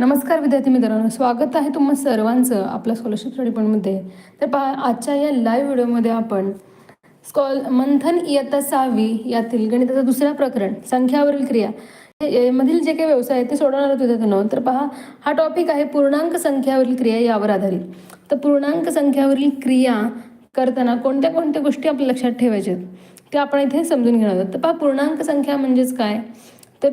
नमस्कार विद्यार्थी मित्रांनो स्वागत आहे तुम्हा सर्वांचं आपल्या स्कॉलरशिप स्टडी तर पहा आजच्या या लाईव्ह व्हिडिओमध्ये आपण स्कॉल मंथन इयत्ता सहावी यातील गणिताचं दुसरा प्रकरण संख्यावरील क्रिया मधील जे काही व्यवसाय आहेत ते सोडवणार आहोत विद्यार्थ्यांनो. तर पहा हा टॉपिक आहे पूर्णांक संख्यावरील क्रिया यावर आधारित. तर पूर्णांक संख्यावरील क्रिया करताना कोणत्या कोणत्या गोष्टी आपल्या लक्षात ठेवायच्या आहेत ते आपण इथे समजून घेणार आहोत. तर पहा पूर्णांक संख्या म्हणजेच काय? तर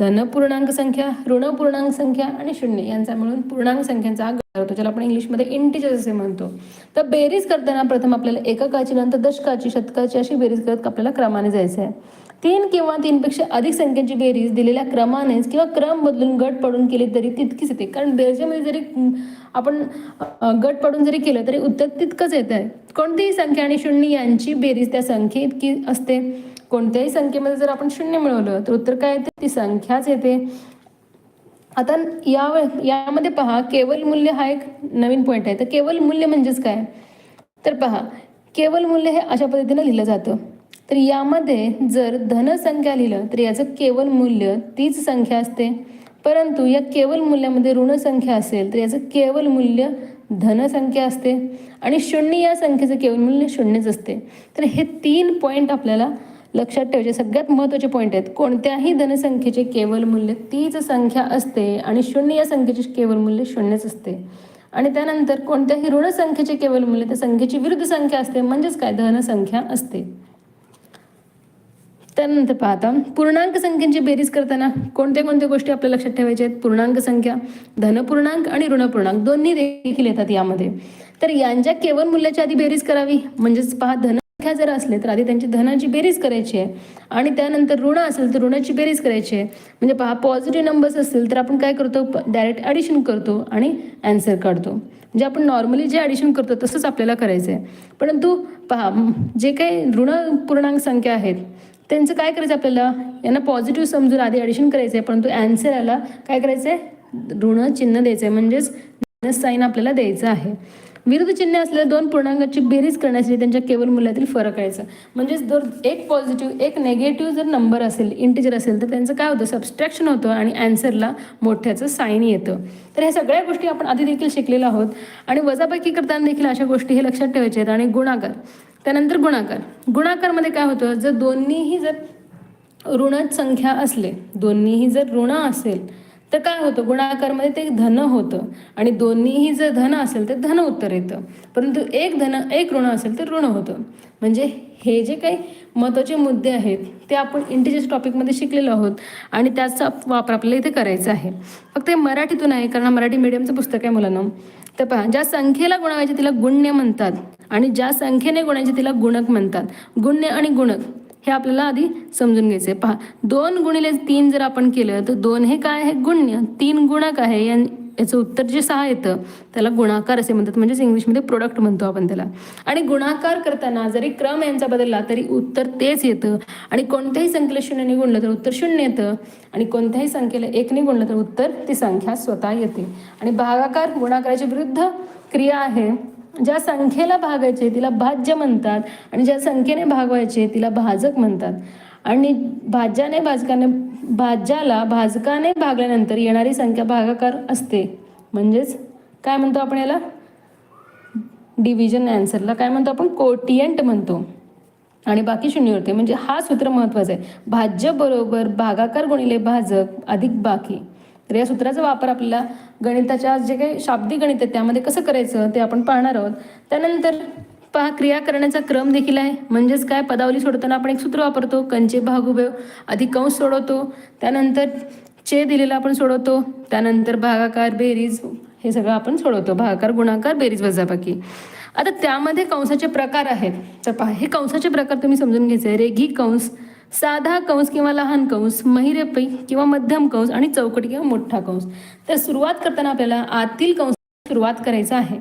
धनपूर्णांक संख्या ऋण पूर्णांक संख्या आणि शून्य यांचा मिळून पूर्णांक संख्यांचा आकार होतो ज्याला आपण इंग्लिशमध्ये इंटिजर्स असे म्हणतो. तर बेरीज करताना प्रथम आपल्याला एककाची नंतर दशकाची शतकाची अशी बेरीज करत आपल्याला क्रमाने जायचं आहे. तीन किंवा तीनपेक्षा अधिक संख्यांची बेरीज दिलेल्या क्रमानेच किंवा क्रम बदलून गट पडून केली तरी तितकीच येते. कारण बेरजेमध्ये जरी आपण गट पडून जरी केलं तरी उत्तर तितकंच येत आहे कोणतीही संख्या आणि शून्य यांची बेरीज त्या संख्ये इतकी असते. कोणत्याही संख्येमध्ये जर आपण शून्य मिळवलं तर उत्तर काय येते? ती संख्याच येते. आता या यामध्ये पहा केवल मूल्य हा एक नवीन पॉईंट आहे. तर केवल मूल्य म्हणजेच काय? तर पहा केवल मूल्य हे अशा पद्धतीनं लिहिलं जातं. तर यामध्ये जर धनसंख्या लिहिलं तर याचं केवल मूल्य तीच संख्या असते. परंतु या केवल मूल्यामध्ये ऋणसंख्या असेल तर याचं केवल मूल्य धनसंख्या असते. आणि शून्य या संख्येचं केवल मूल्य शून्यच असते. तर हे तीन पॉईंट आपल्याला लक्षात ठेवायचे. सगळ्यात महत्त्वाचे पॉईंट आहेत. कोणत्याही धनसंख्येचे केवल मूल्य तीच संख्या असते आणि शून्य या संख्येचे केवल मूल्य शून्यच असते. आणि त्यानंतर कोणत्याही ऋण संख्येचे केवल मूल्य त्या संख्येची विरुद्ध संख्या असते. म्हणजेच काय? धनसंख्या असते. त्यानंतर पाहता पूर्णांक संख्येची बेरीज करताना कोणत्या कोणत्या गोष्टी आपल्या लक्षात ठेवायच्या आहेत? पूर्णांक संख्या धनपूर्णांक आणि ऋणपूर्णांक दोन्ही देखील येतात यामध्ये. तर यांच्या केवळ मूल्याची आधी बेरीज करावी. म्हणजेच पहा धनसंख्या जर असले तर आधी त्यांची धनाची बेरीज करायची आहे. आणि त्यानंतर ऋण असेल तर ऋणाची बेरीज करायची आहे. म्हणजे पहा पॉझिटिव्ह नंबर्स असतील तर आपण काय करतो? डायरेक्ट ॲडिशन करतो आणि ॲन्सर काढतो. म्हणजे आपण नॉर्मली जे ॲडिशन करतो तसंच आपल्याला करायचं आहे. परंतु पहा जे काही ऋण पूर्णांक संख्या आहेत त्यांचं काय करायचं आपल्याला? यांना पॉझिटिव्ह समजून आधी ॲडिशन करायचं आहे. परंतु ॲन्सरला काय करायचं आहे? ऋण चिन्ह द्यायचं आहे. म्हणजेच मायनस साईन आपल्याला द्यायचं आहे. विरुद्ध चिन्ह असलेल्या दोन पूर्णांकाची बेरीज करण्यासाठी त्यांच्या केवळ मूल्यातील फरक यायचा म्हणजेच जर एक पॉझिटिव्ह एक नेगेटिव्ह जर नंबर असेल इंटिजर असेल तर त्यांचं काय होतं? सबस्ट्रॅक्शन होतं आणि अँसरला मोठ्याचं साईन येतं. तर ह्या सगळ्या गोष्टी आपण आधी देखील शिकलेलो आहोत. आणि वजाबाकी करताना देखील अशा गोष्टी हे लक्षात ठेवायच्या आहेत. आणि गुणाकार. त्यानंतर गुणाकार. गुणाकारमध्ये काय होतं? जर दोन्हीही जर ऋण संख्या असले दोन्हीही जर ऋण असेल तर काय होतं? गुणाकारमध्ये ते धन होतं. आणि दोन्हीही जर धन असेल तर धन उत्तर येतं. परंतु एक धन एक ऋण असेल तर ऋण होतं. म्हणजे हे जे काही महत्त्वाचे मुद्दे आहेत ते आपण इंटिजियस टॉपिकमध्ये शिकलेलो आहोत. आणि त्याचा वापर आपल्याला इथे करायचा आहे. फक्त हे मराठीतून आहे कारण मराठी मीडियमचं पुस्तक आहे मुलांना. तर पहा ज्या संख्येला गुणावायचे तिला गुण्य म्हणतात. आणि ज्या संख्येने गुणायचे तिला गुणक म्हणतात. गुण्य आणि गुणक. हे आपल्याला आधी समजून घ्यायचं आहे पहा दोन गुणिले तीन जर आपण केलं तर दोन हे काय आहे? गुण्य. तीन गुणक आहे या याचं उत्तर जे सहा येतं त्याला गुणाकार असे म्हणतात. म्हणजेच इंग्लिशमध्ये प्रोडक्ट म्हणतो आपण त्याला. आणि गुणाकार करताना जरी क्रम यांचा बदलला तरी उत्तर तेच येतं. आणि कोणत्याही संख्येला शून्यने गुणलं तर उत्तर शून्य येतं. आणि कोणत्याही संख्येला एकने गुणलं तर उत्तर ती संख्या स्वतः येते. आणि भागाकार गुणाकाराची विरुद्ध क्रिया आहे. ज्या संख्येला भागायचे तिला भाज्य म्हणतात आणि ज्या संख्येने भागवायचे तिला भाजक म्हणतात. आणि भाज्याने भाजकाने भाज्याला भाजकाने भागल्यानंतर येणारी संख्या भागाकार असते. म्हणजेच काय म्हणतो आपण याला? डिव्हिजन ॲन्सरला काय म्हणतो आपण? कोटियंट म्हणतो. आणि बाकी शून्य होते म्हणजे हा सूत्र महत्त्वाचं आहे. भाज्य बरोबर भागाकार गुणिले भाजक अधिक बाकी. तर या सूत्राचा वापर आपल्याला गणिताच्या जे काही शाब्दिक गणित आहे त्यामध्ये कसं करायचं ते आपण पाहणार आहोत. त्यानंतर पहा क्रिया करण्याचा क्रम देखील आहे. म्हणजेच काय? पदावली सोडताना आपण एक सूत्र वापरतो कंचे भागुभेव आधी कंस सोडवतो. त्यानंतर चे दिलेला आपण सोडवतो. त्यानंतर भागाकार बेरीज हे सगळं आपण सोडवतो. भागाकार गुणाकार बेरीज वजाबाकी. आता त्यामध्ये कंसाचे प्रकार आहेत. तर पहा हे कंसाचे प्रकार तुम्ही समजून घ्यायचे. आहे रेघी कंस साधा कंस किंवा लहान कंस महिरपी किंवा मध्यम कंस आणि चौकटी किंवा मोठा कंस. तर सुरुवात करताना आपल्याला आतील कंस सुरुवात करायचं आहे.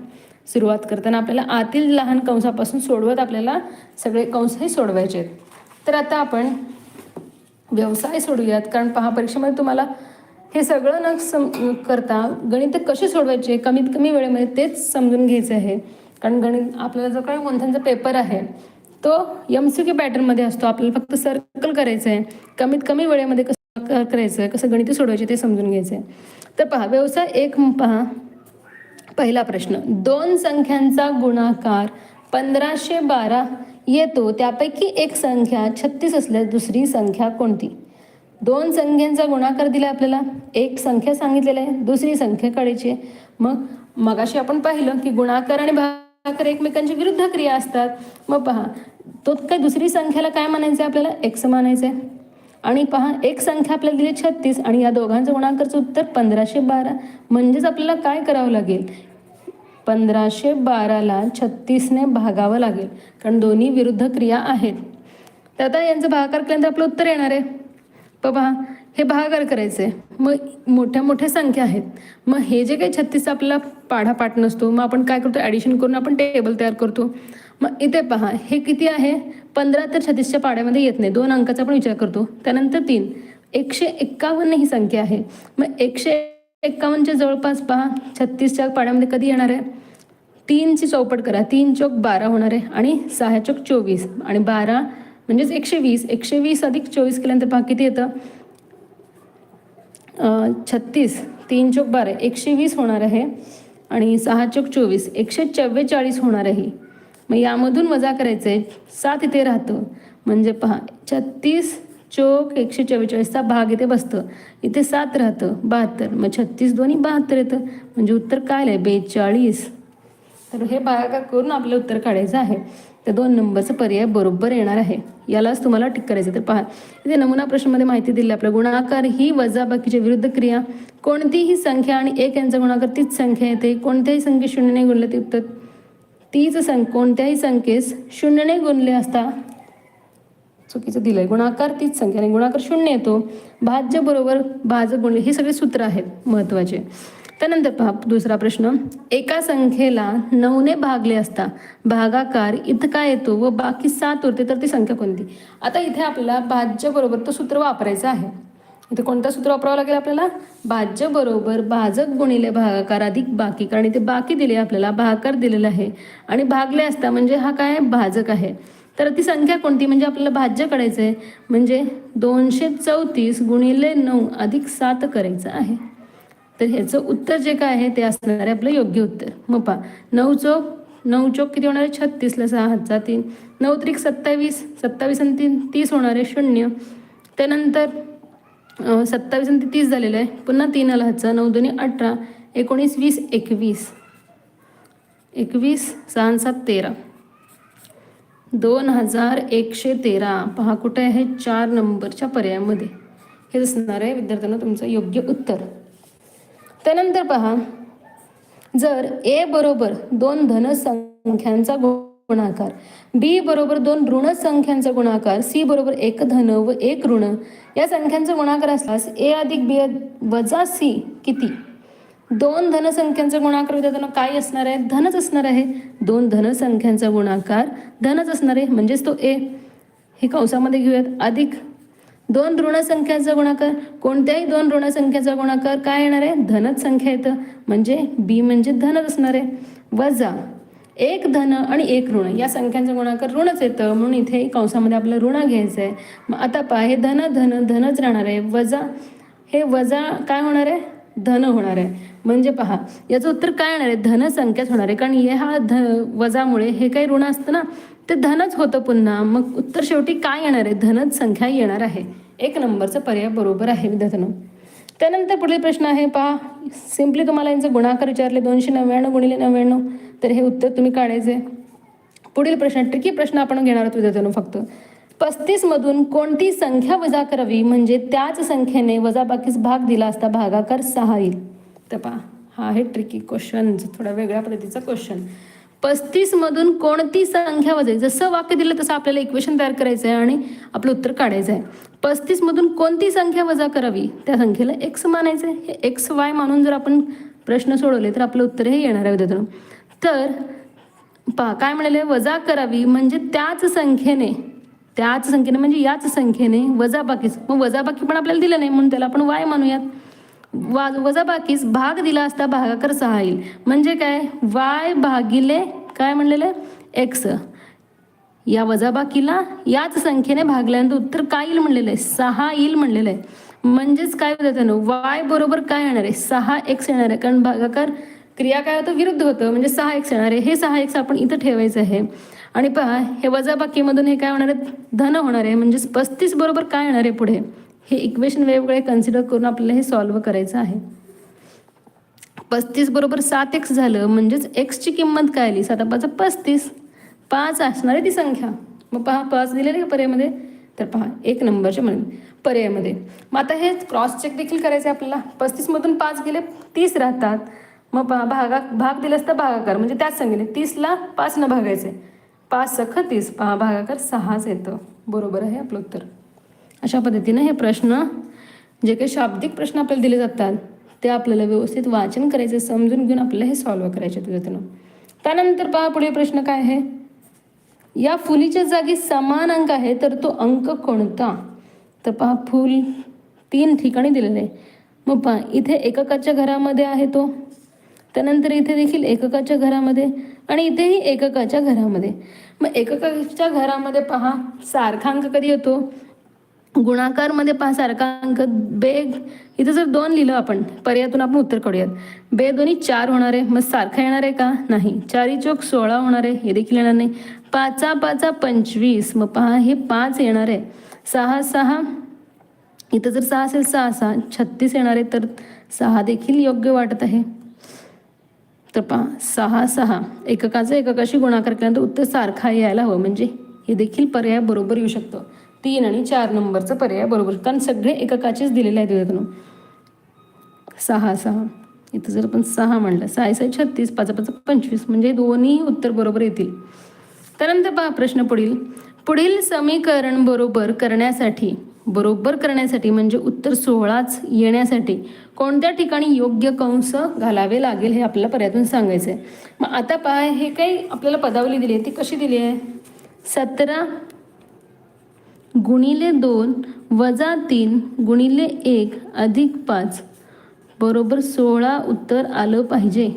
सुरुवात करताना आपल्याला आतील लहान कंसापासून सोडवत आपल्याला सगळे कंस हे सोडवायचे आहेत. तर आता आपण व्यवसाय सोडूयात कारण पहा परीक्षेमध्ये तुम्हाला हे सगळं न सम करता गणित कसे सोडवायचे कमीत कमी वेळेमध्ये तेच समजून घ्यायचं आहे. कारण गणित आपल्याला जो काही मंथनचा पेपर आहे तो एम सी क्यू पॅटर्नमध्ये असतो. आपल्याला फक्त सर्कल करायचं आहे कमीत कमी वेळेमध्ये कसं गुणाकार करायचं कसं गणित सोडवायचे ते समजून घ्यायचं आहे तर पहा व्यवसाय एक पहा पहिला प्रश्न. दोन संख्यांचा गुणाकार पंधराशे बारा येतो. त्यापैकी एक संख्या छत्तीस असल्यास दुसरी संख्या कोणती? दोन संख्यांचा गुणाकार दिला आपल्याला. एक संख्या सांगितलेली आहे दुसरी संख्या काढायची आहे. मग मगाशी आपण पाहिलं की गुणाकार आणि तर एकमेकांची विरुद्ध क्रिया असतात. मग पहा तो काय दुसरी संख्याला काय म्हणायचं आहे आपल्याला? एक्स मानायचं आहे. आणि पहा एक संख्या आपल्याला दिली छत्तीस आणि या दोघांचं गुणाकारचं उत्तर पंधराशे बारा. म्हणजेच आपल्याला काय करावं लागेल? पंधराशे बाराला छत्तीसने भागावं लागेल. कारण दोन्ही विरुद्ध क्रिया आहेत. तर आता यांचं भागाकार केल्यानंतर आपलं उत्तर येणार आहे. प पहा हे भागाकार करायचे मग मोठ्या मोठ्या संख्या आहेत. मग हे जे काही छत्तीस आपला पाढापाठ नसतो मग आपण काय करतो? ॲडिशन करून आपण टेबल तयार करतो. मग इथे पहा हे किती आहे? पंधरा तर छत्तीसच्या पाड्यामध्ये येत नाही. दोन अंकाचा आपण विचार करतो. त्यानंतर तीन. एकशे एक्कावन्न ही संख्या आहे. मग एकशे एक्कावन्नच्या जवळपास पहा छत्तीसच्या पाड्यामध्ये कधी येणार आहे? तीनची चौपट करा. तीन चौक बारा होणार आहे आणि सहा चौक चोवीस. आणि बारा म्हणजेच एकशे वीस एकशे वीस अधिक चोवीस केल्यानंतर पहा किती येतं? छत्तीस तीन चोक बारा एकशे वीस होणार आहे आणि सहा चोक चोवीस एकशे चव्वेचाळीस होणार आहे. मग यामधून वजा करायचं आहे सात इथे राहतं. म्हणजे पहा छत्तीस चोक एकशे चव्वेचाळीसचा भाग इथे बसतं. इथे सात राहतं बहात्तर. मग छत्तीस दोन्ही बहात्तर येतं. म्हणजे उत्तर काय आहे बेचाळीस. तर हे भागाकार करून आपलं उत्तर काढायचं आहे. तर दोन नंबरचं पर्याय बरोबर येणार आहे. यालाच तुम्हाला टिक करायचं तर पहा इथे नमुना प्रश्नामध्ये माहिती दिली आपल्या गुणाकार ही वजाबाकीच्या विरुद्ध क्रिया. कोणतीही संख्या आणि एक यांचा गुणाकार तीच संख्या येते. कोणत्याही संख्ये शून्यने गुणले ते उत्तर. तीच संख कोणत्याही संख्येस शून्यने गुणले असता चुकीचं दिलंय. गुणाकार तीच संख्या आणि गुणाकार शून्य येतो. भाज्य बरोबर भाजक गुणले हे सगळे सूत्र आहेत महत्त्वाचे. त्यानंतर पहा दुसरा प्रश्न. एका संख्येला नऊने भागले असता भागाकार इतका येतो व बाकी सात उरते तर ती संख्या कोणती? आता इथे आपल्याला भाज्य बरोबर तो सूत्र वापरायचं आहे. इथे कोणतं सूत्र वापरावं लागेल आपल्याला? भाज्य बरोबर भाजक गुणिले भागाकार अधिक बाकी कारण इथे बाकी दिले आपल्याला भागाकार दिलेला आहे. आणि भागले असता म्हणजे हा काय? भाजक आहे. तर ती संख्या कोणती? म्हणजे आपल्याला भाज्य करायचं आहे म्हणजे दोनशे चौतीस गुणिले नऊ अधिक सात करायचं आहे. तर ह्याचं उत्तर जे काय आहे ते असणार आहे आपलं योग्य उत्तर. मग पहा नऊ चौक नऊ चौक किती होणार आहे? छत्तीसला सहा हातचा तीन नऊ त्रिक सत्तावीस सत्तावीस आणि तीन तीस होणार आहे शून्य. त्यानंतर सत्तावीस आणि तीस झालेलं आहे. पुन्हा तीन आला हातचा. नऊ दोन्ही अठरा एकोणीस वीस एकवीस. एकवीस सहा सात तेरा. दोन हजार एकशे तेरा. पहा कुठे आहे? चार नंबरच्या पर्यायामध्ये. हे असणार आहे विद्यार्थ्यांना तुमचं योग्य उत्तर. त्यानंतर पहा. जर ए बरोबर दोन धन संख्यांचा गुणाकार बी बरोबर दोन ऋण संख्यांचा गुणाकार सी बरोबर एक धन व एक ऋण या संख्यांचा गुणाकार असल्यास ए अधिक बी वजा सी किती? दोन धनसंख्यांचा गुणाकार विद्यार्थ्यांना काय असणार आहे? धनच असणार आहे. दोन धनसंख्यांचा गुणाकार धनच असणार आहे. म्हणजेच तो ए. हे कंसामध्ये घेऊयात. अधिक दोन ऋणसंख्याचा गुणाकार. कोणत्याही दोन ऋणसंख्याचा गुणाकार काय येणार आहे? धनच संख्या येतं. म्हणजे बी म्हणजे धनच असणार आहे. वजा एक धन आणि एक ऋण. या संख्यांचा गुणाकार ऋणच येतं. म्हणून इथे कंसामध्ये आपलं ऋण घ्यायचं आहे. मग आता पहा हे धन धन धनच राहणार आहे. वजा हे वजा काय होणार आहे? धन होणार आहे. म्हणजे पहा याचं उत्तर काय येणार आहे? धनसंख्याच होणार आहे. कारण हे हा ध वजामुळे हे काही ऋण असतं ना? ते धनच होतं पुन्हा. मग उत्तर शेवटी काय येणार आहे? धनच संख्या येणार आहे. एक नंबरचा पर्याय बरोबर आहे विद्यार्थ्यांनो. त्यानंतर पुढील प्रश्न आहे पहा. सिम्पली तुम्हाला यांचं गुणाकार विचारले दोनशे नव्याण्णव गुणिले नव्याण्णव. तर हे उत्तर तुम्ही काढायचे. पुढील प्रश्न ट्रिकी प्रश्न आपण घेणार आहोत विद्यार्थ्यांनो फक्त. पस्तीसमधून कोणती संख्या वजा करावी? म्हणजे त्याच संख्येने वजाबाकीस भाग दिला असता भागाकार सहा येईल. तर पहा हा आहे ट्रिकी क्वेश्चन थोडा वेगळ्या पद्धतीचा क्वेश्चन पस्तीस मधून कोणती संख्या वाजेल जसं वाक्य दिलं तसं आपल्याला इक्वेशन तयार करायचं आहे आणि आपलं उत्तर काढायचं आहे. पस्तीस मधून कोणती संख्या वजा करावी? त्या संख्येला एक्स मानायचं आहे. हे एक्स वाय मानून जर आपण प्रश्न सोडवले तर आपलं उत्तर हे येणार आहे विद्यार्थ्यांनो. तर पहा काय म्हणाले? वजा करावी म्हणजे त्याच संख्येने त्याच संख्येने म्हणजे याच संख्येने वजाबाकीच. मग वजाबाकी पण आपल्याला दिलं नाही म्हणून त्याला आपण वाय मानूयात. वा वजाबाकीस भाग दिला असता भागाकार सहा येईल. म्हणजे काय? वाय भागिले काय म्हणलेलं? एक्स. या वजाबाकीला याच संख्येने भागल्यानंतर उत्तर काय येईल म्हणलेलं आहे? सहा येईल म्हणलेलं आहे. म्हणजेच काय होतं त्यानं? वाय बरोबर काय येणार आहे? सहा एक्स येणार आहे. कारण भागाकार क्रिया काय होतं? विरुद्ध होतं. म्हणजे सहा एक्स येणार आहे. हे सहा एक्स आपण इथं ठेवायचं आहे. आणि पहा हे वजाबाकीमधून हे काय होणार आहे? धन होणार आहे. म्हणजेच पस्तीस बरोबर काय येणार आहे पुढे? हे इक्वेशन वेगवेगळे कन्सिडर करून आपल्याला हे सॉल्व्ह करायचं आहे. पस्तीस बरोबर सात एक्स झालं म्हणजेच एक्सची किंमत काय आली? सात पाच पस्तीस. पाच असणार आहे ती संख्या. मग पहा पाच दिलेली का पर्यायमध्ये? तर पहा एक नंबरच्या म्हणून पर्यायमध्ये. मग आता हे क्रॉस चेक देखील करायचं आहे आपल्याला पस्तीसमधून पाच गेले तीस राहतात. मग पहा भागा भाग दिलास तर भागाकार. म्हणजे त्याच सांगितले तीसला पाच न आहे पाच सख तीस. पहा भागाकार सहाच येतं. बरोबर आहे आपलं उत्तर. अशा पद्धतीनं हे प्रश्न जे काही शाब्दिक प्रश्न आपल्याला दिले जातात ते आपल्याला व्यवस्थित वाचन करायचे समजून घेऊन आपल्याला हे सॉल्व्ह करायचे त्याच्यातून. त्यानंतर पहा पुढे प्रश्न काय आहे? या फुलीच्या जागी समान अंक आहे तर तो अंक कोणता? तर पहा फूल तीन ठिकाणी दिलेलं आहे. मग पहा इथे एककाच्या घरामध्ये आहे तो. त्यानंतर इथे देखील एककाच्या घरामध्ये आणि इथेही एककाच्या घरामध्ये. मग एककाच्या घरामध्ये पहा सारखा अंक कधी येतो? गुणाकारमध्ये पहा सारखा अंक बेग इथं जर दोन लिहिलं आपण पर्यायातून आपण उत्तर काढूयात. बे दोन्ही चार होणार आहे मग सारखा येणार आहे का? नाही. चारी चौक सोळा होणार आहे हे देखील येणार नाही. पाचा पाचा पंचवीस मग पहा हे पाच येणार आहे. सहा सहा इथं जर सहा असेल सहा सहा छत्तीस येणार आहे तर सहा देखील योग्य वाटत आहे. तर पहा सहा सहा एककाचा एककाशी गुणाकार केल्यानंतर उत्तर सारखा यायला हवं म्हणजे हे देखील पर्याय बरोबर येऊ शकतं. तीन आणि चार नंबरचं पर्याय. बरोबर. कारण सगळे एककाचेच दिलेले आहेत त्यातून सहा सहा. इथं जर आपण सहा म्हणलं. सहा सहा छत्तीस. पाच पाच पंचवीस. म्हणजे दोन्ही उत्तर बरोबर येतील. त्यानंतर पहा प्रश्न पुढील. पुढील समीकरण बरोबर करण्यासाठी बरोबर करण्यासाठी म्हणजे उत्तर सोहळाच येण्यासाठी कोणत्या ठिकाणी योग्य कंस घालावे लागेल हे आपल्याला पर्यातून सांगायचं आहे मग आता पहा हे काही आपल्याला पदावली दिली आहे. ती कशी दिली आहे? सतरा गुणिले दोन वजा तीन गुणिले एक अधिक पाच. बरोबर सोळा उत्तर आलं पाहिजे.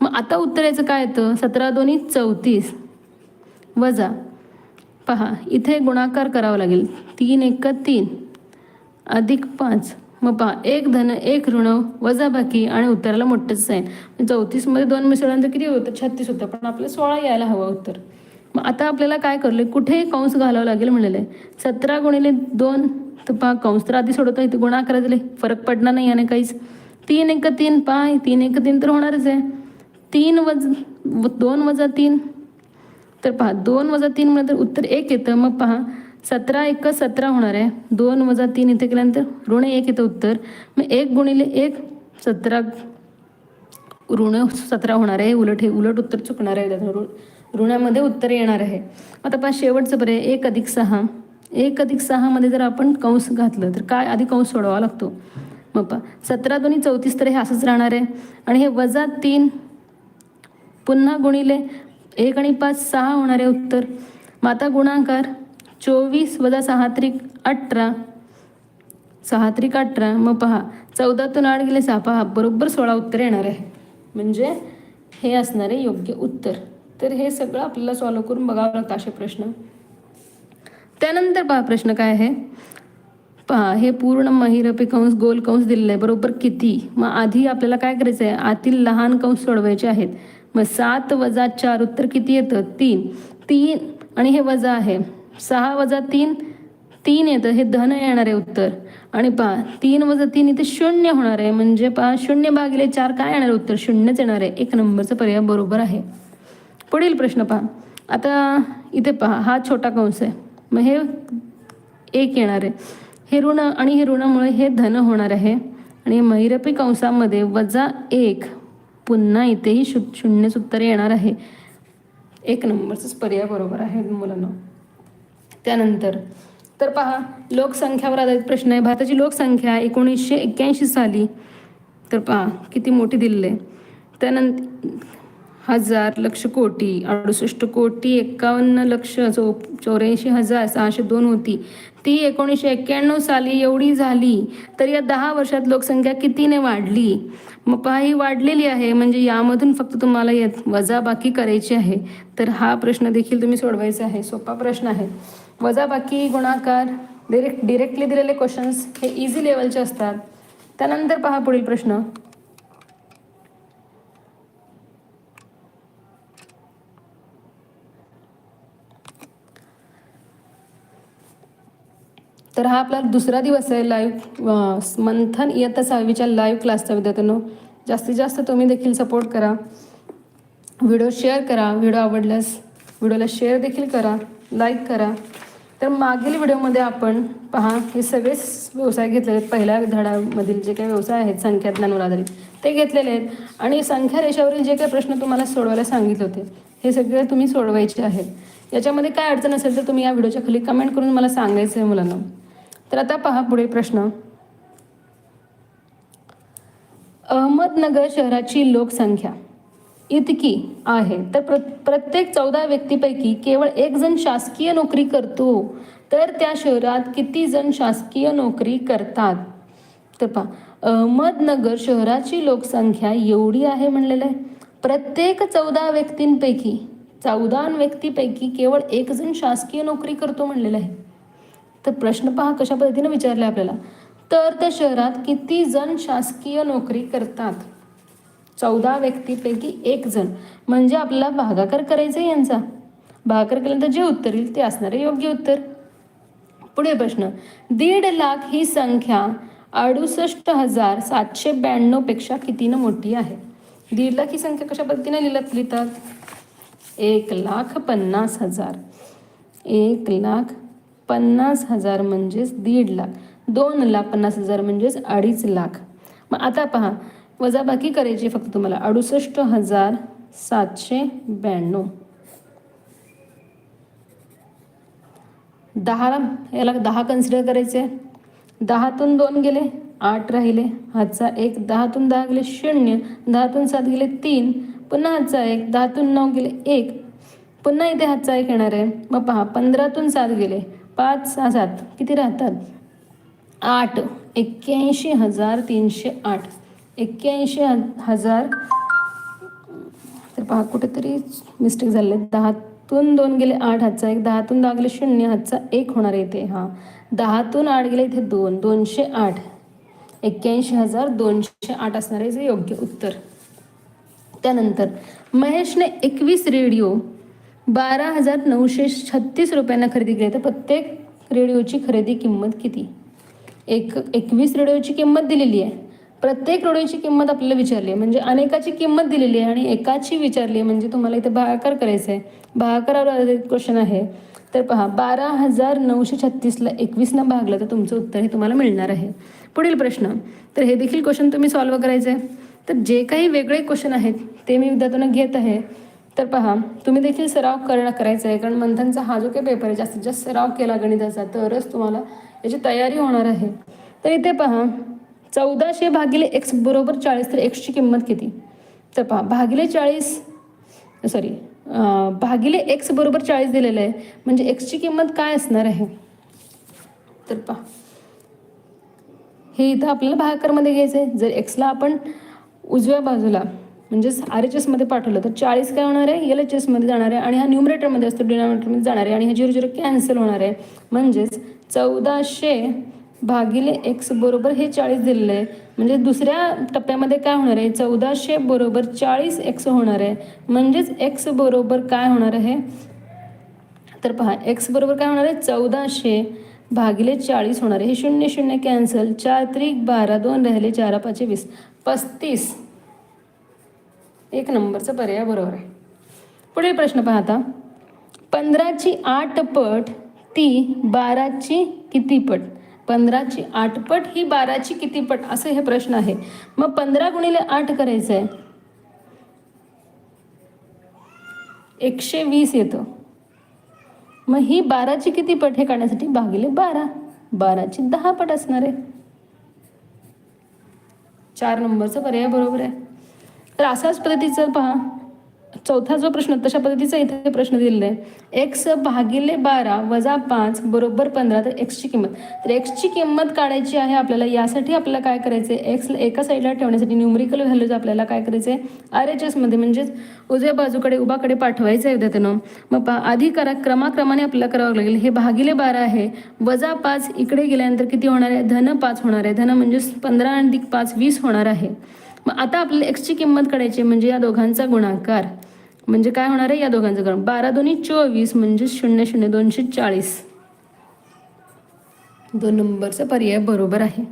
मग आता उत्तर याचं काय येतं? सतरा दोन्ही चौतीस. वजा. पहा इथे गुणाकार करावा लागेल. तीन एक तीन. अधिक पाच. मग पहा एक धन एक ऋण वजा बाकी आणि उत्तराला मोठंच आहे. चौतीसमध्ये दोन मिसळल्यानंतर किती होतं? छत्तीस होतं. पण आपलं सोळा यायला हवं उत्तर. मग आता आपल्याला काय करले कुठेही कंस घालावं लागेल म्हणलेलं आहे सतरा गुणिले दोन तर पहा कंस तर आधी सोडवतो इथे गुणाकार दिले. फरक पडणार नाही याने काहीच. तीन एक तीन पाय तीन एक तीन तर होणारच आहे. तीन वज दोन वजा तीन तर पहा दोन वजा तीन म्हणजे तर उत्तर एक येतं. मग पहा सतरा एक सतरा होणार आहे. दोन वजा तीन इथे केल्यानंतर ऋण एक येतं उत्तर. मग एक गुणिले एक सतरा ऋण सतरा होणार आहे. उलट हे उलट उत्तर चुकणार आहे. त्यातून ऋणामध्ये उत्तर येणार आहे. आता पण शेवटचं पर्याय एक अधिक सहा. एक अधिक सहामध्ये जर आपण कंस घातलं तर काय? आधी कंस सोडवा लागतो. मग पहा सतरा दोन्ही चौतीस तर हे असंच राहणार आहे. आणि हे वजा तीन पुन्हा गुणिले एक आणि पाच सहा होणार आहे उत्तर. मग आता गुणाकार चोवीस वजा सहा त्रिक अठरा. सहा त्रिक अठरा. मग पहा चौदातून आठ गेले सहा. पहा बरोबर सोळा उत्तर येणार आहे. म्हणजे हे असणारे योग्य उत्तर. तर हे सगळं आपल्याला सॉल्व करून बघावं लागतं असे प्रश्न. त्यानंतर पहा प्रश्न काय आहे? पहा हे पूर्ण महिरपी कंस गोल कंस दिलेलं आहे. बरोबर किती? मग आधी आपल्याला काय करायचं आहे? आतील लहान कंस सोडवायचे आहेत. मग सात वजा चार उत्तर किती येतं? तीन. तीन आणि हे वजा आहे. सहा वजा तीन तीन येतं. हे धन येणार आहे उत्तर. आणि पहा तीन वजा तीन इथे शून्य होणार आहे. म्हणजे पहा शून्य भागिले चार काय येणार आहे? उत्तर शून्यच येणार आहे. एक नंबरचा पर्याय बरोबर आहे. पुढील प्रश्न पहा. आता इथे पहा हा छोटा कंस आहे. मग हे एक येणार आहे. हे ऋण आणि हे ऋणामुळे हे धन होणार आहे. आणि मैरपी कंसामध्ये वजा एक पुन्हा इथेही शु शून्य उत्तर येणार आहे. एक नंबरचाच पर्याय बरोबर आहे मुलांना. त्यानंतर तर पहा लोकसंख्यावर आधारित प्रश्न आहे. भारताची लोकसंख्या एकोणीसशे एक्क्याऐंशी साली तर पहा किती मोठी दिलेली आहे. त्यानंतर हजार लक्ष कोटी अडुसष्ट कोटी एक्कावन्न लक्ष चौ चौऱ्याऐंशी हजार सहाशे दोन होती. ती एकोणीसशे एक्क्याण्णव साली एवढी झाली तर या दहा वर्षात लोकसंख्या कितीने वाढली? मग पहा ही वाढलेली आहे म्हणजे यामधून फक्त तुम्हाला यात वजाबाकी करायची आहे. तर हा प्रश्न देखील तुम्ही सोडवायचा आहे सोपा प्रश्न आहे. वजाबाकी गुणाकार डिरेक्ट डिरेक्टली दिलेले क्वेश्चन्स हे इझी लेवलचे असतात. त्यानंतर पहा पुढील प्रश्न. तर हा आपला दुसरा दिवस आहे लाईव्ह मंथन इयत्ता सहावीच्या लाईव्ह क्लासचा विद्यार्थ्यांनो. जास्तीत जास्त तुम्ही देखील सपोर्ट करा. व्हिडिओ शेअर करा. व्हिडिओ आवडल्यास व्हिडिओला शेअर देखील करा. लाईक करा. तर मागील व्हिडिओमध्ये आपण पहा हे सगळेच व्यवसाय घेतलेले आहेत. पहिल्या धडामधील जे काही व्यवसाय आहेत संख्याज्ञानवर आधारित ते घेतलेले आहेत. आणि संख्या रेषावरील जे काही प्रश्न तुम्हाला सोडवायला सांगितले होते हे सगळे तुम्ही सोडवायचे आहेत. याच्यामध्ये काय अडचण असेल तर तुम्ही या व्हिडिओच्या खाली कमेंट करून मला सांगायचं आहे मुलांना. तर आता पहा पुढे प्रश्न. अहमदनगर शहराची लोकसंख्या इतकी आहे तर प्र प्रत्येक चौदा व्यक्तीपैकी केवळ एक जण शासकीय नोकरी करतो तर त्या शहरात किती जण शासकीय नोकरी करतात? तर पहा अहमदनगर शहराची लोकसंख्या एवढी आहे म्हणलेलं आहे. प्रत्येक चौदा व्यक्तींपैकी चौदा व्यक्तीपैकी केवळ एक जण शासकीय नोकरी करतो म्हणलेलं आहे. तर प्रश्न पहा कशा पद्धतीने विचारले आपल्याला. तर त्या शहरात किती जण शासकीय नोकरी करतात? चौदा व्यक्तीपैकी एक जण. म्हणजे आपल्याला भागाकार करायचा आहे यांचा. भागाकार केल्यानंतर जे उत्तर येईल ते असणार आहे योग्य उत्तर. पुढे प्रश्न. दीड लाख ही संख्या अडुसष्ट हजार सातशे ब्याण्णवपेक्षा कितीनं मोठी आहे? दीड लाख ही संख्या कशा पद्धतीने लिहिलात लिहितात? एक लाख पन्नास हजार. एक लाख पन्नास हजार म्हणजेच दीड लाख. दोन लाख पन्नास हजार म्हणजेच अडीच लाख. मग आता पहा वजाबाकी करायची फक्त तुम्हाला. अडुसष्ट हजार सातशे ब्याण्णव. दहा याला दहा कन्सिडर करायचे दहातून दोन गेले आठ राहिले. हातचा एक दहातून दहा गेले शून्य. दहातून सात गेले तीन. पुन्हा हातचा एक दहातून नऊ गेले एक. पुन्हा इथे हातचा एक येणार आहे. मग पहा पंधरातून सात गेले. पाच सहा सात किती राहतात? आठ. एक्क्याऐंशी हजार तीनशे आठ. एक्क्याऐंशी हजार तर पहा कुठेतरी मिस्टेक झाले दहातून दोन गेले आठ हातचा एक दहातून दहा गेले शून्य हातचा एक होणार आहे इथे हां. दहातून आठ गेले इथे दोन दोनशे आठ. एक्क्याऐंशी हजार दोनशे आठ असणार आहे योग्य उत्तर. त्यानंतर महेशने एकवीस रेडिओ बारा हजार नऊशे छत्तीस रुपयांना खरेदी केली. तर प्रत्येक रेडिओची खरेदी किंमत किती? एक एकवीस रेडिओची किंमत दिलेली आहे. प्रत्येक रेडिओची किंमत आपल्याला विचारली आहे. म्हणजे अनेकाची किंमत दिलेली आहे आणि एकाची विचारली आहे. म्हणजे तुम्हाला इथे भागाकार करायचं आहे. भागाकारावर आधारित क्वेश्चन आहे. तर पहा बारा हजार नऊशे छत्तीसला एकवीसनं भागलं तर तुमचं उत्तर हे तुम्हाला मिळणार आहे. पुढील प्रश्न. तर हे देखील क्वेश्चन तुम्ही सॉल्व्ह करायचं आहे. तर जे काही वेगळे क्वेश्चन आहेत ते मी विद्यार्थ्यांना घेत आहे. तर पहा तुम्ही देखील सराव करणं करायचा आहे कारण मंथनचा हा जो काही पेपर आहे जास्तीत जास्त सराव केला गणिताचा तरच तुम्हाला याची तयारी होणार आहे. तर इथे पहा चौदाशे भागिले एक्स बरोबर चाळीस तर एक्सची किंमत किती? तर पहा भागिले चाळीस सॉरी भागिले एक्स बरोबर चाळीस दिलेलं आहे म्हणजे एक्सची किंमत काय असणार आहे? तर पहा हे इथं आपल्याला भागाकारमध्ये घ्यायचं आहे जर एक्सला आपण उजव्या बाजूला म्हणजेच आर एच एसमध्ये पाठवलं तर चाळीस काय होणार आहे? एल एच एसमध्ये जाणार आहे आणि हा न्यूमरेटरमध्ये असतो डिनॉमिनेटरमध्ये जाणार आहे आणि हे झिरो झिरो कॅन्सल होणार आहे. म्हणजेच चौदाशे भागिले एक्स बरोबर हे चाळीस दिलेलं आहे. म्हणजे दुसऱ्या टप्प्यामध्ये काय होणार आहे? चौदाशे बरोबर चाळीस एक्स होणार आहे. म्हणजेच एक्स बरोबर काय होणार आहे? तर पहा एक्स बरोबर काय होणार आहे? चौदाशे भागिले चाळीस होणार आहे. हे शून्य शून्य कॅन्सल चार त्रिक बारा दोन राहिले चार पाचशे वीस. पस्तीस. एक नंबरचा पर्याय बरोबर आहे. पुढील प्रश्न पाहता. पंधराची आठ पट ती बाराची किती पट? पंधराची आठ पट ही बाराची किती पट? असं हे प्रश्न आहे. मग पंधरा गुणिले आठ करायचं आहे एकशे वीस येतं. मग ही बाराची किती पट हे काढण्यासाठी? भागिले बारा. बाराची दहा पट असणार आहे. चार नंबरचा पर्याय बरोबर आहे. तर असाच पद्धतीचं पहा. चौथा जो प्रश्न तशा पद्धतीचा इथे प्रश्न दिलेला आहे. एक्स भागिले बारा वजा पाच बरोबर पंधरा तर एक्सची किंमत. तर एक्सची किंमत काढायची आहे आपल्याला यासाठी आपल्याला काय करायचं आहे एक्सला एका साईडला ठेवण्यासाठी न्यूमरिकल व्हॅल्यूज आपल्याला काय करायचं आहे आर एच एसमध्ये म्हणजेच उजव्या बाजूकडे उभाकडे पाठवायचं आहे विद्यार्थ्यानं. मग पहा आधी करा क्रमाक्रमाने आपल्याला करावं लागेल. हे भागिले बारा आहे. वजा पाच इकडे गेल्यानंतर किती होणार आहे? धन पाच होणार आहे. धन म्हणजेच पंधरा अधिक पाच वीस होणार आहे. मग आता आपल्याला एक्सची किंमत काढायची आहे, म्हणजे या दोघांचा गुणाकार. म्हणजे काय होणार आहे? या दोघांचं गुण बारा दोन्ही चोवीस म्हणजे शून्य शून्य दोनशे चाळीस. दोन नंबरचा पर्याय बरोबर आहे.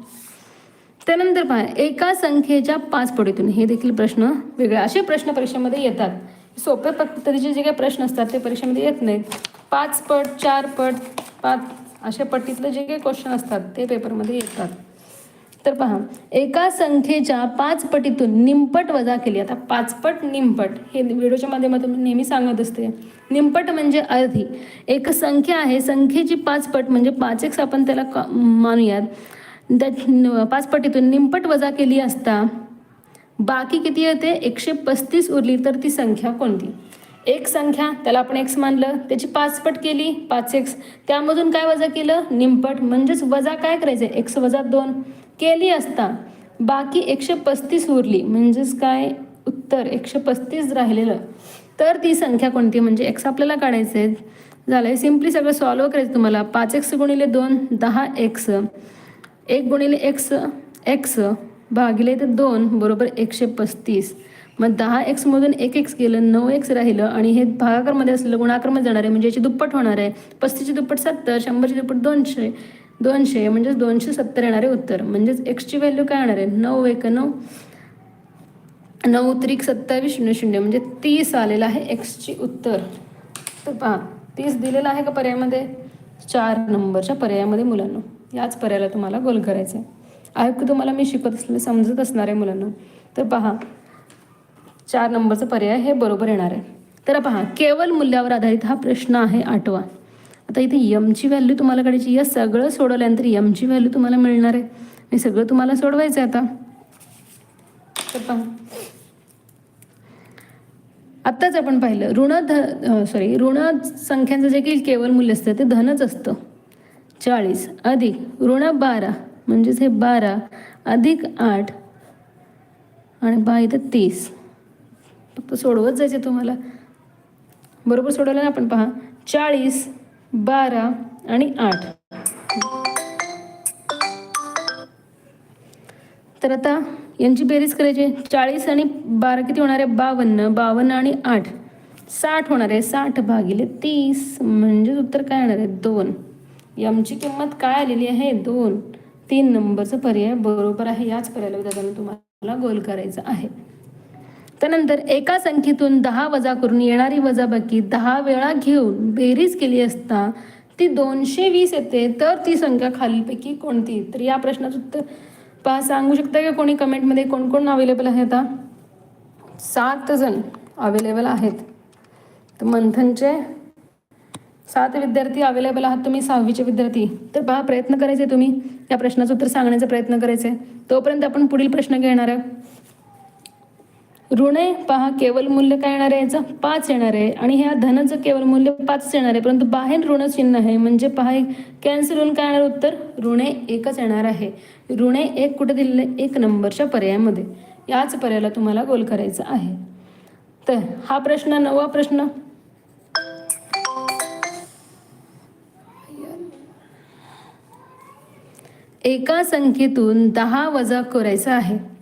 त्यानंतर पहा एका संख्येच्या पाच पटीतून. हे देखील प्रश्न वेगळे. असे प्रश्न परीक्षेमध्ये येतात. सोप्या पद्धतीचे जे काही प्रश्न असतात ते परीक्षेमध्ये येत नाहीत. पाच पट चार पट पाच अशा पट्टीतले जे काही क्वेश्चन असतात ते पेपरमध्ये येतात. तर पहा एका संख्येच्या पाच पटीतून निमपट वजा केली. आता पाचपट निमपट हे व्हिडिओच्या माध्यमातून मी नेहमी सांगत असते. निमपट म्हणजे अर्धी. एक संख्या आहे संख्येची पाचपट म्हणजे पाच एक्स आपण त्याला क- मानूयात. त्यात पाच पटीतून निमपट वजा केली असता बाकी किती येते? एकशे पस्तीस उरली तर ती संख्या कोणती? एक संख्या त्याला आपण एक्स मानलं त्याची पाचपट केली पाच एक्स. त्यामधून काय वजा केलं? निमपट म्हणजेच वजा काय करायचं एक्स वजा दोन. केली असता बाकी एकशे पस्तीस उरली. म्हणजेच काय? उत्तर एकशे पस्तीस राहिलेलं. तर ती संख्या कोणती? म्हणजे एक्स आपल्याला काढायचं आहे झालं आहे सिम्पली सगळं सॉल्व करायचं तुम्हाला. पाच एक्स गुणिले दोन दहा एक्स एक गुणिले एक्स एक्स भागिले तर दोन बरोबर एकशे पस्तीस. मग दहा एक्समधून एक एक्स गेलं नऊ एक्स राहिलं आणि हे भागाकारमध्ये असलेलं गुणाकारमध्ये जाणार आहे म्हणजे याची दुप्पट होणार आहे. पस्तीसची दुप्पट सत्तर शंभरची दुप्पट दोनशे. दोनशे म्हणजेच दोनशे सत्तर येणारे उत्तर. म्हणजेच एक्सची व्हॅल्यू काय येणार आहे? नऊ एक नऊ. नऊ त्रिक सत्तावीस शून्य शून्य म्हणजे तीस आलेलं आहे एक्सची उत्तर. तर पहा तीस दिलेलं आहे का पर्यायामध्ये? चार नंबरच्या पर्यायामध्ये मुलांना. याच पर्यायाला तुम्हाला गोल करायचं आहे आहे की तुम्हाला मी शिकत असलेलं समजत असणार आहे मुलांना. तर पहा चार नंबरचा पर्याय हे बरोबर येणार आहे. तर पहा केवळ मूल्यावर आधारित हा प्रश्न आहे आठवा. आता इथे यमची व्हॅल्यू तुम्हाला काढायची या सगळं सोडवल्यानंतर यमची व्हॅल्यू तुम्हाला मिळणार आहे. हे सगळं तुम्हाला सोडवायचं आहे आता. तर पहा. आत्ताच आपण पाहिलं ऋण ध सॉरी ऋण संख्यांचं जे काही केवळ मूल्य असतं ते धनच असतं. चाळीस अधिक ऋण बारा म्हणजेच हे बारा अधिक आठ आणि बा इथं तीस. फक्त सोडवत जायचे तुम्हाला. बरोबर सोडवलं ना आपण पहा. चाळीस बारा आणि आठ. तर आता यांची बेरीज करायची चाळीस आणि बारा किती होणार आहे? बावन्न. बावन्न आणि आठ. साठ होणार आहे. साठ भागिले तीस. म्हणजे उत्तर काय येणार आहे? दोन. यमची किंमत काय आलेली आहे? दोन. तीन नंबरचा पर्याय बरोबर आहे. याच पर्यायाला तुम्हाला गोल करायचा आहे. त्यानंतर एका संख्येतून दहा वजा करून येणारी वजाबाकी दहा वेळा घेऊन बेरीज केली असता ती दोनशे वीस येते. तर ती संख्या खालीलपैकी कोणती? तर या प्रश्नाचं उत्तर पहा सांगू शकता का कोणी? कमेंटमध्ये कोण कोण अवेलेबल आहे आता? सात जण अवेलेबल आहेत. तर मंथनचे सात विद्यार्थी अवेलेबल आहात तुम्ही सहावीचे विद्यार्थी. तर पहा प्रयत्न करायचे तुम्ही. या प्रश्नाचं उत्तर सांगण्याचा प्रयत्न करायचे. तोपर्यंत आपण पुढील प्रश्न घेणार आहे ऋणे पहा केवल मूल्य काय येणार आहे याचं? पाच येणार आहे. आणि ह्या धनाचं केवळ मूल्य पाच येणार आहे. परंतु बाहेर ऋण चिन्ह आहे. म्हणजे पहा कॅन्सल ऋण काय येणार उत्तर ऋणे एकच येणार आहे. ऋणे एक कुठे दिलेलं आहे? एक नंबरच्या पर्यायामध्ये. याच पर्यायाला तुम्हाला गोल करायचं आहे. तर हा प्रश्न नवा प्रश्न. एका संख्येतून दहा वजा करायचा आहे.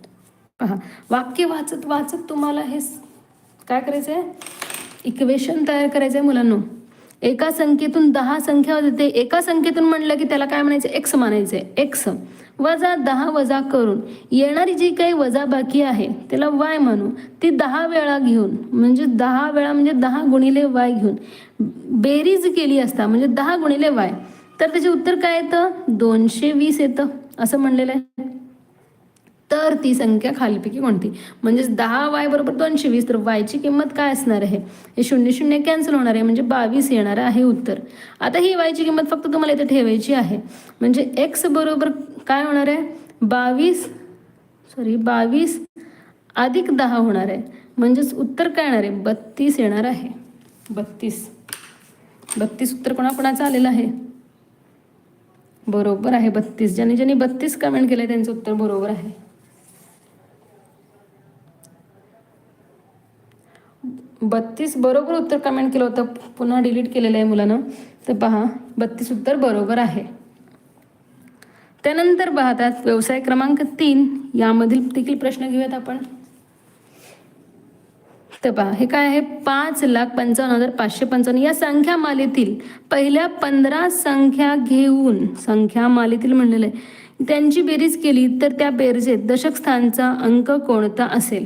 पहा वाक्य वाचत वाचत तुम्हाला हे काय करायचं आहे इक्वेशन तयार करायचं आहे मुलांना. एका संख्येतून दहा संख्या देते. एका संख्येतून म्हणलं की त्याला काय म्हणायचं? एक्स म्हणायचं आहे एक्स वजा दहा वजा करून येणारी जी काही वजा बाकी आहे त्याला वाय म्हणू. ती दहा वेळा घेऊन म्हणजे दहा वेळा म्हणजे दहा गुणिले वाय घेऊन बेरीज केली असता म्हणजे दहा गुणिले वाय तर त्याचे उत्तर काय येतं? दोनशे वीस येतं. असं म्हणलेलं आहे. तर ती संख्या खालीपैकी कोणती? म्हणजेच दहा वाय बरोबर दोनशे वीस तर वायची किंमत काय असणार आहे? हे शून्य शून्य कॅन्सल होणार आहे म्हणजे बावीस येणार आहे उत्तर. आता ही वायची किंमत फक्त तुम्हाला इथे ठेवायची आहे. म्हणजे एक्स बरोबर काय होणार आहे? बावीस सॉरी बावीस अधिक दहा होणार आहे. म्हणजेच उत्तर काय येणार आहे? बत्तीस येणार आहे. बत्तीस. बत्तीस उत्तर कोणाकोणाचं आलेलं आहे? बरोबर आहे बत्तीस. ज्यांनी ज्यांनी बत्तीस कमेंट केले त्यांचं उत्तर बरोबर आहे. बत्तीस बरोबर उत्तर कमेंट केलं होतं. पुन्हा डिलीट केलेलं आहे मुलानं. तर पहा बत्तीस उत्तर बरोबर आहे. त्यानंतर पाहतात व्यवसाय क्रमांक तीन यामधील देखील प्रश्न घेऊयात आपण. तर पहा हे काय आहे? पाच लाख पंचावन्न हजार पाचशे पंचावन्न. या संख्या मालेतील पहिल्या पंधरा संख्या घेऊन संख्या मालेतील म्हणलेलं आहे. त्यांची बेरीज केली तर त्या बेरजेत दशक स्थानचा अंक कोणता असेल?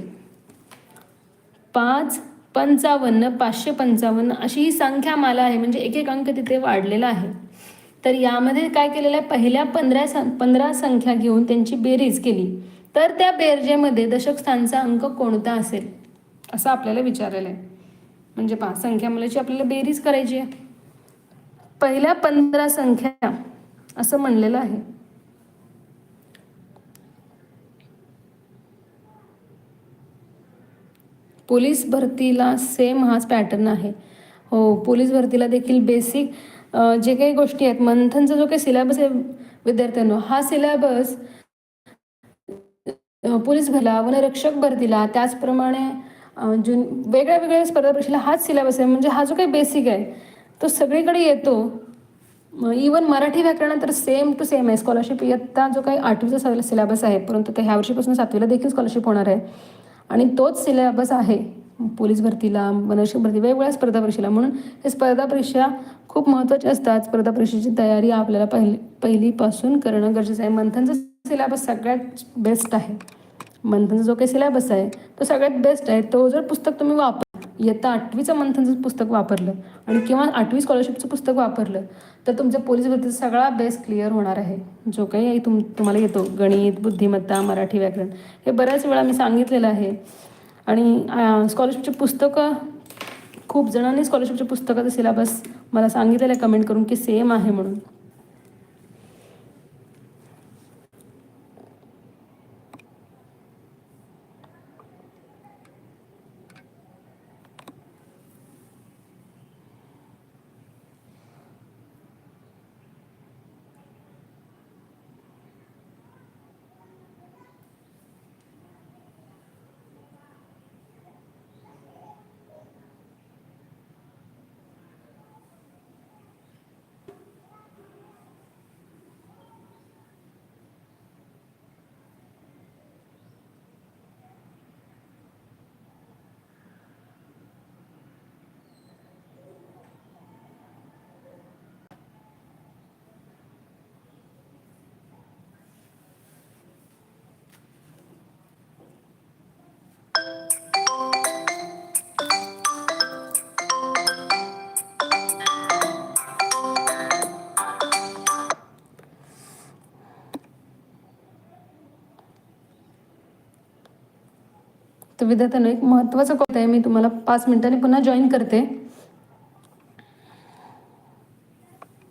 पाच पंचावन्न पाचशे पंचावन्न अशी ही संख्या माला आहे. म्हणजे एक एक अंक तिथे वाढलेला आहे. तर यामध्ये काय केलेलं आहे? पहिल्या पंधरा सं पंधरा संख्या घेऊन त्यांची बेरीज केली. तर त्या बेरजेमध्ये दशकस्थानचा अंक कोणता असेल? असं आपल्याला विचारलेलं आहे. म्हणजे पहा संख्या मुलाची आपल्याला बेरीज करायची आहे. पहिल्या पंधरा संख्या असं म्हणलेलं आहे. पोलीस भरतीला सेम हाच पॅटर्न आहे. हो पोलीस भरतीला देखील बेसिक जे काही गोष्टी आहेत मंथनचा जो काही सिलेबस आहे विद्यार्थ्यांनो हा सिलेबस पोलीस भरला वनरक्षक भरतीला त्याचप्रमाणे जुन वेगळ्या वेगळ्या स्पर्धा परीक्षेला हाच सिलेबस आहे म्हणजे हा जो काही बेसिक आहे तो सगळीकडे येतो. इवन मराठी व्याकरण तर सेम टू सेम आहे. स्कॉलरशिप इयत्ता जो काही आठवीचा सिलेबस आहे परंतु ते ह्या वर्षीपासून सातवीला देखील स्कॉलरशिप होणार आहे. आणि तोच सिलेबस आहे. पोलीस भरतीला वनरक्षक भरती वेगवेगळ्या स्पर्धा परीक्षेला. म्हणून हे स्पर्धा परीक्षा खूप महत्त्वाच्या असतात. स्पर्धा परीक्षेची तयारी आपल्याला पहिली पहिलीपासून करणं गरजेचं आहे. मंथनचा सिलेबस सगळ्यात बेस्ट आहे. मंथनचा जो काही सिलेबस आहे तो सगळ्यात बेस्ट आहे. तो जर पुस्तक तुम्ही वापर इयत्ता आठवीचं मंथनचं पुस्तक वापरलं आणि किंवा आठवी स्कॉलरशिपचं पुस्तक वापरलं तर तुमच्या पोलीस भरतीचा सगळा बेस क्लिअर होणार आहे. जो काही तुम तुम्हाला येतो. गणित बुद्धिमत्ता मराठी व्याकरण हे बऱ्याच वेळा मी सांगितलेलं आहे. आणि स्कॉलरशिपची पुस्तकं खूप जणांनी स्कॉलरशिपच्या पुस्तकाचा सिलेबस मला सांगितलेलं आहे कमेंट करून की सेम आहे म्हणून. तर विद्यार्थ्यांना एक महत्त्वाचं कळत आहे मी तुम्हाला पाच मिनिटांनी पुन्हा जॉईन करते.